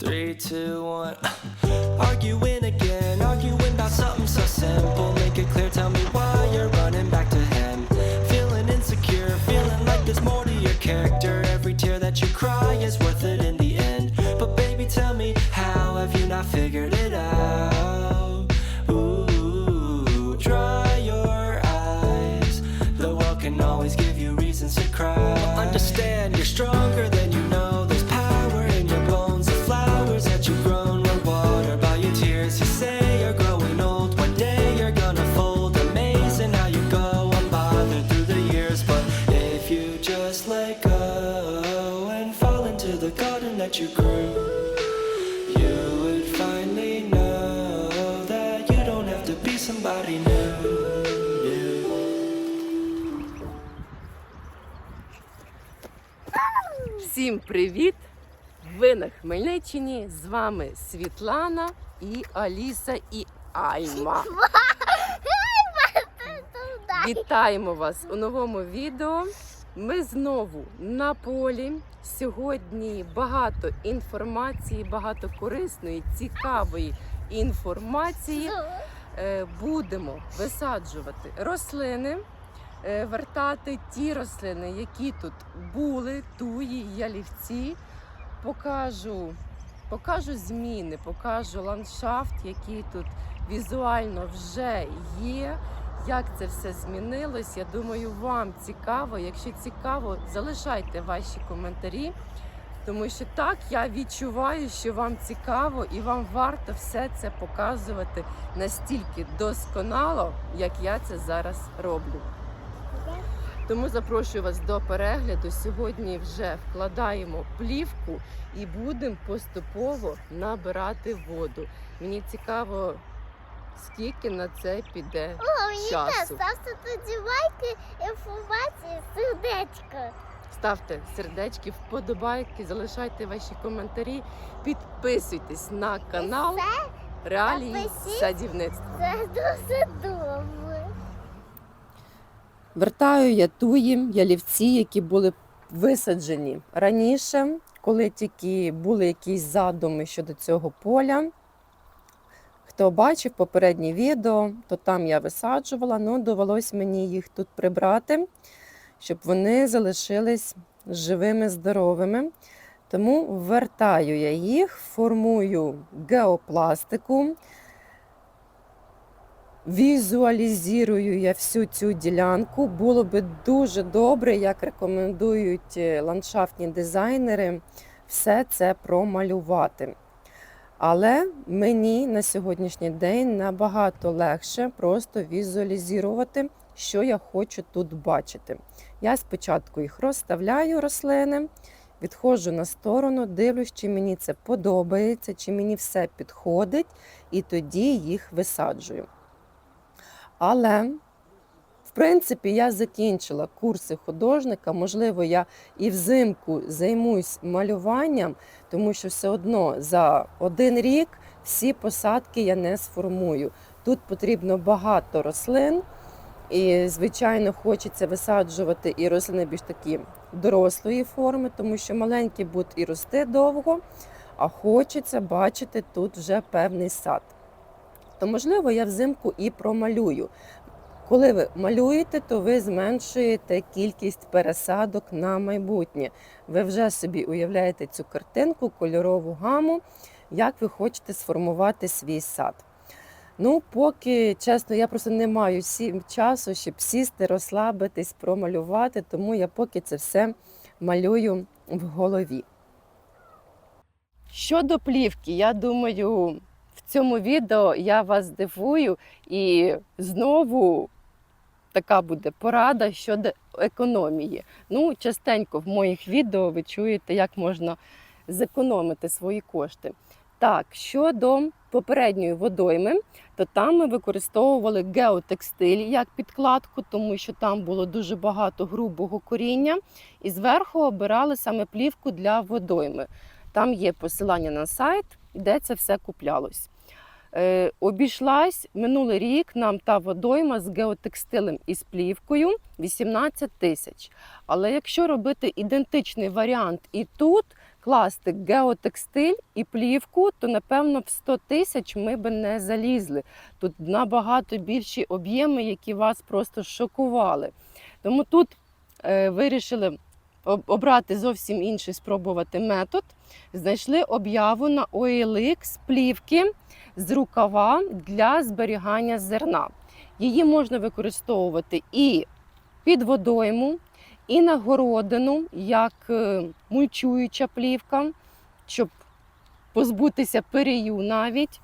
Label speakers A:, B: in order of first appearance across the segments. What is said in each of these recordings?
A: Three, two, one. Arguing again, arguing about something so simple. Make it clear, tell me why you're running back to him. Feeling insecure, feeling like there's more to your character. Every tear that you cry is worth it in the end. But baby, tell me, how have you not figured it out? Ooh, dry your eyes. The world can always give you reasons to cry. Understand you're stronger than
B: Всім привіт! Ви на Хмельниччині. З вами Світлана і Аліса і Альма. Вітаємо вас у новому відео. Ми знову на полі. Сьогодні багато інформації, багато корисної, цікавої інформації. Е, Будемо висаджувати рослини, вертати ті рослини, які тут були, туї, ялівці. Покажу, покажу зміни, покажу ландшафт, який тут візуально вже є. Як це все змінилось? Я думаю, вам цікаво. Якщо цікаво, залишайте ваші коментарі, тому що так я відчуваю, що вам цікаво і вам варто все це показувати настільки досконало, як я це зараз роблю. Тому запрошую вас до перегляду. Сьогодні вже вкладаємо плівку і будемо поступово набирати воду. Мені цікаво, скільки на це піде О, часу.
C: ставте тоді лайки, інформації, сердечко.
B: Ставте сердечки, вподобайки, залишайте ваші коментарі, підписуйтесь на канал Реалії садівництва.
C: Це дуже добре.
B: Вертаю я туї ялівці, які були висаджені раніше, коли тільки були якісь задуми щодо цього поля. Хто бачив попереднє відео, то там я висаджувала, але довелось мені їх тут прибрати, щоб вони залишились живими, здоровими. Тому вертаю я їх, формую геопластику, Візуалізую я всю цю ділянку. Було би дуже добре, як рекомендують е, ландшафтні дизайнери, все це промалювати. Але мені на сьогоднішній день набагато легше просто візуалізувати, що я хочу тут бачити. Я спочатку їх розставляю рослини, відходжу на сторону, дивлюсь, чи мені це подобається, чи мені все підходить, і тоді їх висаджую. Але, в принципі, я закінчила курси художника. Можливо, я і взимку займусь малюванням, тому що все одно за один рік всі посадки я не сформую. Тут потрібно багато рослин, і, звичайно, хочеться висаджувати і рослини більш такі дорослої форми, тому що маленькі будуть і рости довго, а хочеться бачити тут вже певний сад то можливо я взимку і промалюю. Коли ви малюєте, то ви зменшуєте кількість пересадок на майбутнє. Ви вже собі уявляєте цю картинку, кольорову гаму, як ви хочете сформувати свій сад. Ну, поки, чесно, я просто не маю часу, щоб сісти, розслабитись, промалювати, тому я поки це все малюю в голові. Щодо плівки, я думаю, цьому відео я вас здивую і знову така буде порада щодо економії. Ну, частенько в моїх відео ви чуєте, як можна зекономити свої кошти. Так, щодо попередньої водойми, то там ми використовували геотекстиль як підкладку, тому що там було дуже багато грубого коріння, і зверху обирали саме плівку для водойми. Там є посилання на сайт, де це все куплялось. Е, обійшлась минулий рік нам та водойма з геотекстилем і з плівкою 18 тисяч. Але якщо робити ідентичний варіант і тут, класти геотекстиль і плівку, то напевно в 100 тисяч ми би не залізли. Тут набагато більші об'єми, які вас просто шокували. Тому тут е, вирішили обрати зовсім інший спробувати метод. Знайшли об'яву на OLX плівки з рукава для зберігання зерна. Її можна використовувати і під водойму, і на городину, як е, мульчуюча плівка, щоб позбутися перію навіть.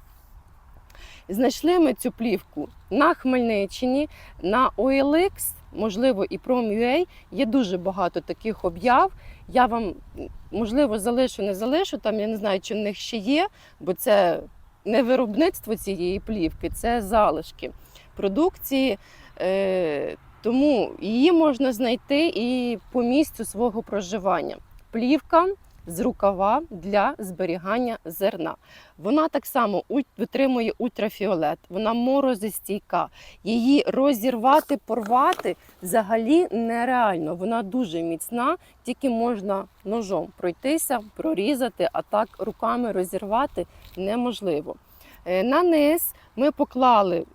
B: Знайшли ми цю плівку на Хмельниччині, на OLX, можливо, і Prom.ua. Є дуже багато таких об'яв. Я вам, можливо, залишу, не залишу, там я не знаю, чи в них ще є, бо це не виробництво цієї плівки, це залишки продукції. Е, тому її можна знайти і по місцю свого проживання. Плівка з рукава для зберігання зерна. Вона так само витримує ультрафіолет, вона морозостійка. Її розірвати, порвати взагалі нереально. Вона дуже міцна, тільки можна ножом пройтися, прорізати, а так руками розірвати неможливо. Е, На низ ми поклали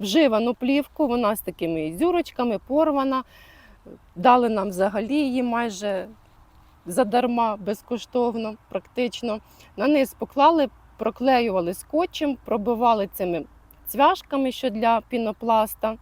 B: вживану плівку, вона з такими зюрочками порвана. Дали нам взагалі її майже задарма, безкоштовно, практично. На низ поклали, проклеювали скотчем, пробивали цими цвяшками, що для пінопласта,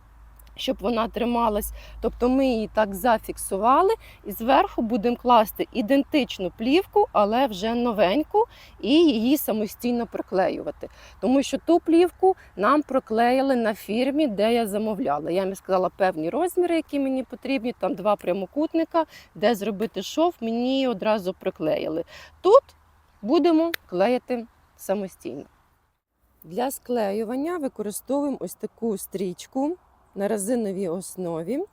B: щоб вона трималась. Тобто ми її так зафіксували і зверху будемо класти ідентичну плівку, але вже новеньку, і її самостійно приклеювати. Тому що ту плівку нам проклеїли на фірмі, де я замовляла. Я їм сказала певні розміри, які мені потрібні, там два прямокутника, де зробити шов, мені її одразу приклеїли. Тут будемо клеїти самостійно. Для склеювання використовуємо ось таку стрічку на резиновій основі.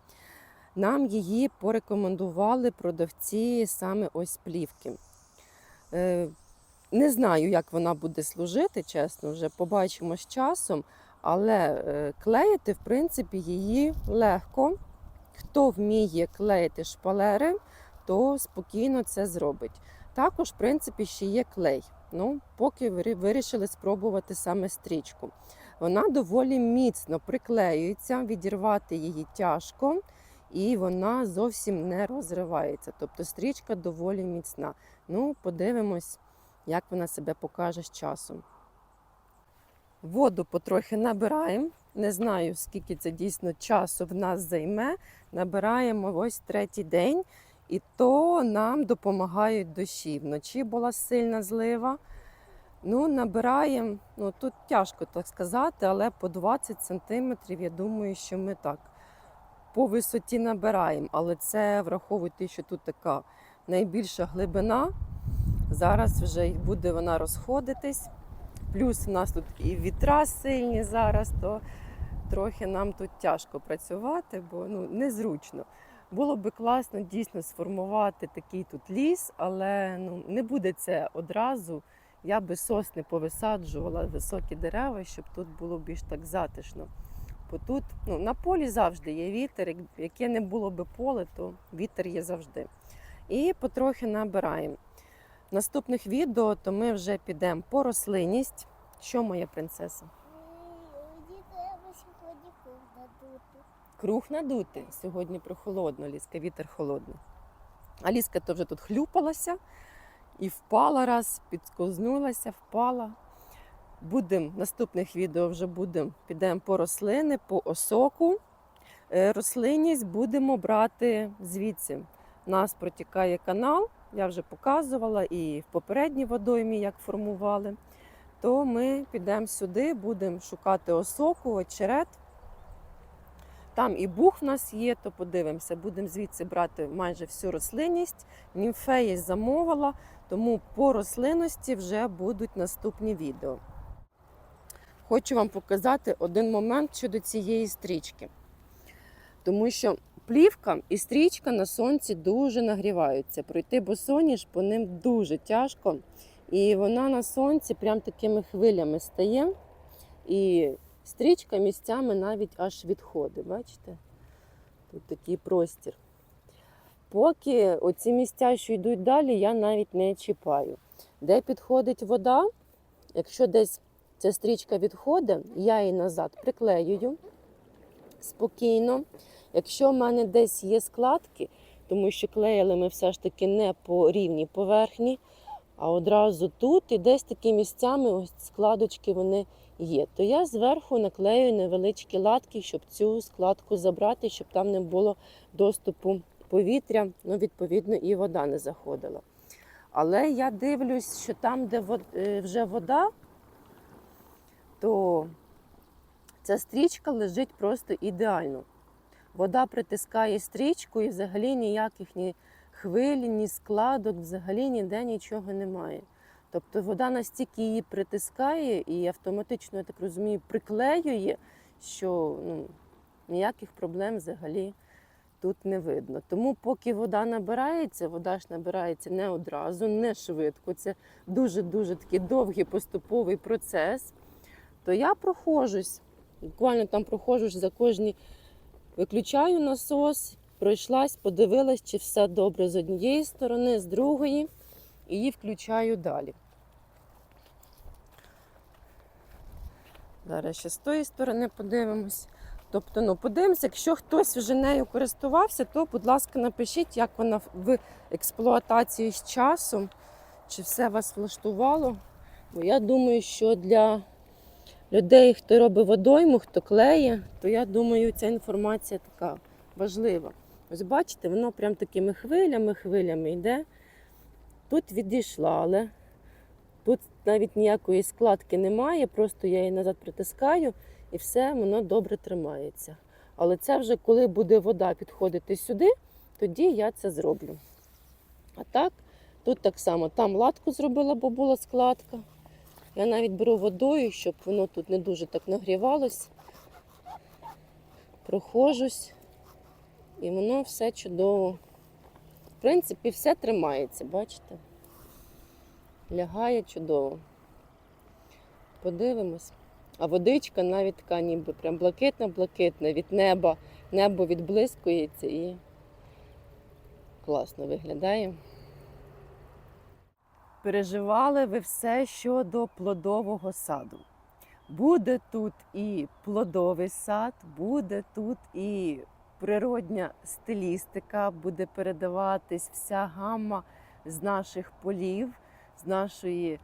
B: Нам її порекомендували продавці саме ось плівки. Е, Не знаю, як вона буде служити, чесно, вже побачимо з часом, але е, клеїти, в принципі, її легко. Хто вміє клеїти шпалери, то спокійно це зробить. Також, в принципі, ще є клей. Ну, поки вирішили спробувати саме стрічку. Вона доволі міцно приклеюється, відірвати її тяжко, і вона зовсім не розривається. Тобто стрічка доволі міцна. Ну, подивимось, як вона себе покаже з часом. Воду потрохи набираємо. Не знаю, скільки це дійсно часу в нас займе. Набираємо ось третій день, і то нам допомагають дощі. Вночі була сильна злива. Ну, набираємо, ну тут тяжко так сказати, але по 20 сантиметрів, я думаю, що ми так по висоті набираємо. Але це враховуйте, що тут така найбільша глибина. Зараз вже буде вона розходитись. Плюс в нас тут і вітра сильні зараз, то трохи нам тут тяжко працювати, бо ну, незручно. Було би класно дійсно сформувати такий тут ліс, але ну, не буде це одразу. Я би сосни повисаджувала високі дерева, щоб тут було більш так затишно. Бо тут ну, на полі завжди є вітер. Яке не було би поле, то вітер є завжди. І потрохи набираємо. Наступних відео то ми вже підемо по рослинність. Що моя принцеса?
C: Круг надути.
B: Сьогодні прохолодно, ліска, вітер холодний. А ліска то вже тут хлюпалася і впала раз, підскознулася, впала. Будемо наступних відео вже будемо, підемо по рослини, по осоку. Е, Рослинність будемо брати звідси. У нас протікає канал, я вже показувала і в попередній водоймі, як формували. То ми підемо сюди, будемо шукати осоку, очерет. Там і бух в нас є, то подивимося, будемо звідси брати майже всю рослинність. Німфеї замовила, тому по рослинності вже будуть наступні відео. Хочу вам показати один момент щодо цієї стрічки. Тому що плівка і стрічка на сонці дуже нагріваються. Пройти босоніж по ним дуже тяжко. І вона на сонці прям такими хвилями стає. І стрічка місцями навіть аж відходить. Бачите? Тут такий простір. Поки оці місця, що йдуть далі, я навіть не чіпаю. Де підходить вода, якщо десь ця стрічка відходить, я її назад приклеюю спокійно. Якщо в мене десь є складки, тому що клеїли ми все ж таки не по рівній поверхні, а одразу тут і десь такі місцями ось складочки вони є, то я зверху наклею невеличкі латки, щоб цю складку забрати, щоб там не було доступу повітря, ну, відповідно, і вода не заходила. Але я дивлюсь, що там, де е, вже вода, то ця стрічка лежить просто ідеально. Вода притискає стрічку і взагалі ніяких ні хвилі, ні складок, взагалі ніде нічого немає. Тобто вода настільки її притискає і автоматично, я так розумію, приклеює, що ну, ніяких проблем взагалі тут не видно. Тому поки вода набирається, вода ж набирається не одразу, не швидко. Це дуже-дуже такий довгий поступовий процес. То я проходжусь, буквально там проходжусь за кожні, виключаю насос, пройшлась, подивилась, чи все добре з однієї сторони, з другої, і її включаю далі. Зараз ще з тої сторони подивимось. Тобто, ну, подивимося, якщо хтось вже нею користувався, то, будь ласка, напишіть, як вона в експлуатації з часом, чи все вас влаштувало. Бо я думаю, що для людей, хто робить водойму, хто клеє, то я думаю, ця інформація така важлива. Ось бачите, воно прям такими хвилями, хвилями йде. Тут відійшла, але тут навіть ніякої складки немає, просто я її назад притискаю і все воно добре тримається. Але це вже коли буде вода підходити сюди, тоді я це зроблю. А так, тут так само, там латку зробила, бо була складка. Я навіть беру водою, щоб воно тут не дуже так нагрівалось. Прохожусь, і воно все чудово. В принципі, все тримається, бачите? Лягає чудово. Подивимось. А водичка навіть така ніби прям блакитна-блакитна від неба. Небо відблискується і класно виглядає. Переживали ви все щодо плодового саду. Буде тут і плодовий сад, буде тут і природня стилістика, буде передаватись вся гамма з наших полів, з нашої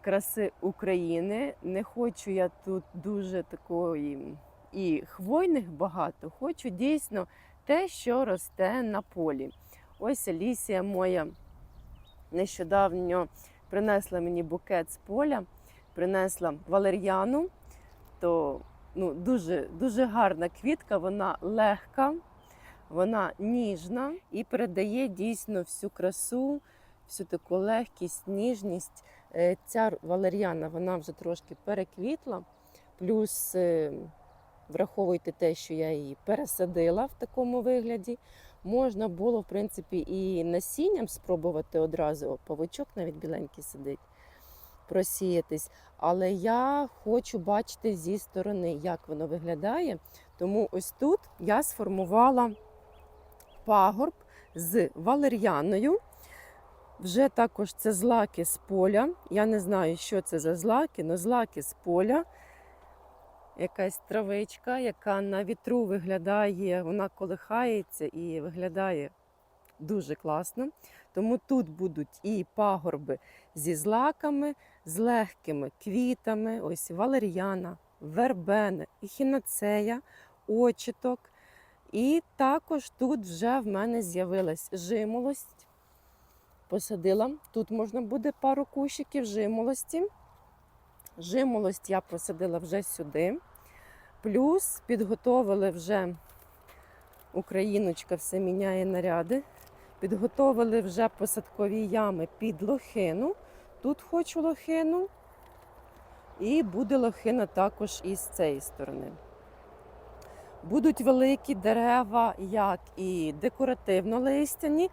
B: краси України. Не хочу я тут дуже такої і хвойних багато. Хочу дійсно те, що росте на полі. Ось Алісія моя нещодавно принесла мені букет з поля, принесла валер'яну. То ну, дуже, дуже гарна квітка, вона легка, вона ніжна і передає дійсно всю красу, всю таку легкість, ніжність. Е, Ця валер'яна вона вже трошки переквітла, плюс е, враховуйте те, що я її пересадила в такому вигляді. Можна було, в принципі, і насінням спробувати одразу, павучок навіть біленький сидить, просіятись. Але я хочу бачити зі сторони, як воно виглядає. Тому ось тут я сформувала пагорб з валер'яною. Вже також це злаки з поля. Я не знаю, що це за злаки, але злаки з поля. Якась травичка, яка на вітру виглядає, вона колихається і виглядає дуже класно. Тому тут будуть і пагорби зі злаками, з легкими квітами, ось валер'яна, вербена, ехінацея, очіток. І також тут вже в мене з'явилась жимолость. Посадила. Тут можна буде пару кущиків жимолості. Жимолость я посадила вже сюди. Плюс підготовили вже Україночка все міняє наряди. Підготовили вже посадкові ями під лохину. Тут хочу лохину. І буде лохина також і з цієї сторони. Будуть великі дерева, як і декоративно-листяні.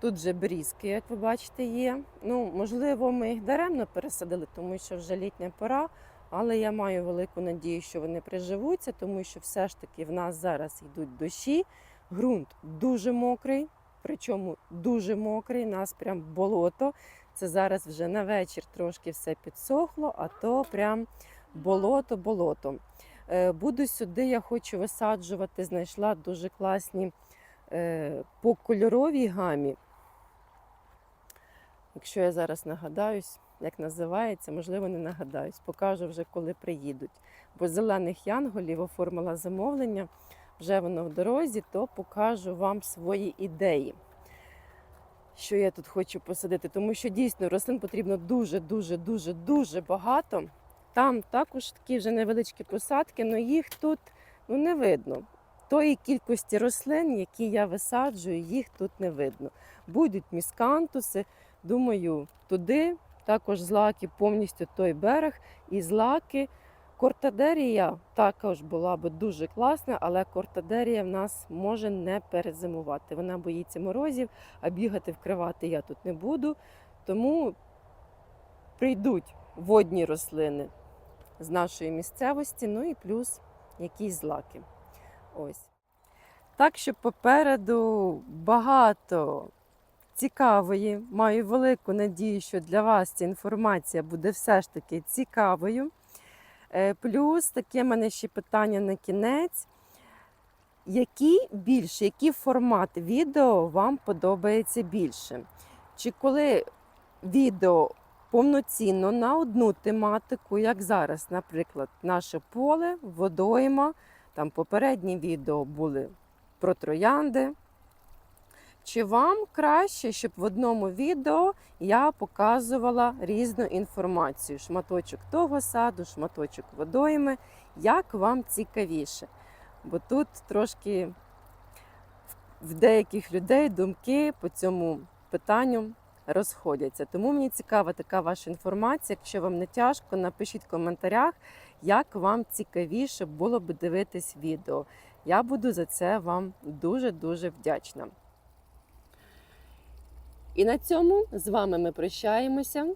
B: Тут же берізки, як ви бачите, є. Ну, можливо, ми їх даремно пересадили, тому що вже літня пора. Але я маю велику надію, що вони приживуться, тому що все ж таки в нас зараз йдуть дощі, ґрунт дуже мокрий. Причому дуже мокрий, нас прям болото. Це зараз вже на вечір трошки все підсохло, а то прям болото, болото. Е, Буду сюди, я хочу висаджувати, знайшла дуже класні е, по кольоровій гамі. Якщо я зараз нагадаюсь, як називається, можливо, не нагадаюсь, покажу вже, коли приїдуть. Бо зелених янголів оформила замовлення, вже воно в дорозі, то покажу вам свої ідеї, що я тут хочу посадити. Тому що дійсно рослин потрібно дуже, дуже, дуже, дуже багато. Там також такі вже невеличкі посадки, але їх тут ну, не видно. Тої кількості рослин, які я висаджую, їх тут не видно. Будуть міскантуси, думаю, туди також злаки, повністю той берег і злаки. Кортадерія також була би дуже класна, але кортадерія в нас може не перезимувати. Вона боїться морозів, а бігати вкривати я тут не буду. Тому прийдуть водні рослини з нашої місцевості, ну і плюс якісь злаки. Ось. Так що попереду багато цікавої. Маю велику надію, що для вас ця інформація буде все ж таки цікавою. Е, Плюс таке в мене ще питання на кінець. Які більше, який формат відео вам подобається більше? Чи коли відео повноцінно на одну тематику, як зараз, наприклад, наше поле, водойма, там попередні відео були про троянди. Чи вам краще, щоб в одному відео я показувала різну інформацію? Шматочок того саду, шматочок водойми, як вам цікавіше? Бо тут трошки в деяких людей думки по цьому питанню розходяться. Тому мені цікава така ваша інформація. Якщо вам не тяжко, напишіть в коментарях, як вам цікавіше було б дивитись відео. Я буду за це вам дуже-дуже вдячна. І на цьому з вами ми прощаємося.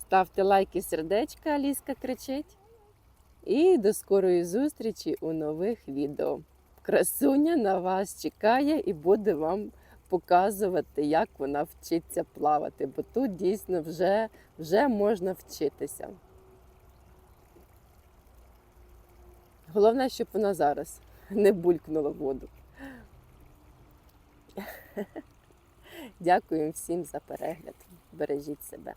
B: Ставте лайки, сердечка, Аліска кричить. І до скорої зустрічі у нових відео. Красуня на вас чекає і буде вам показувати, як вона вчиться плавати, бо тут дійсно вже, вже можна вчитися. Головне, щоб вона зараз не булькнула в воду. Дякую всім за перегляд. Бережіть себе.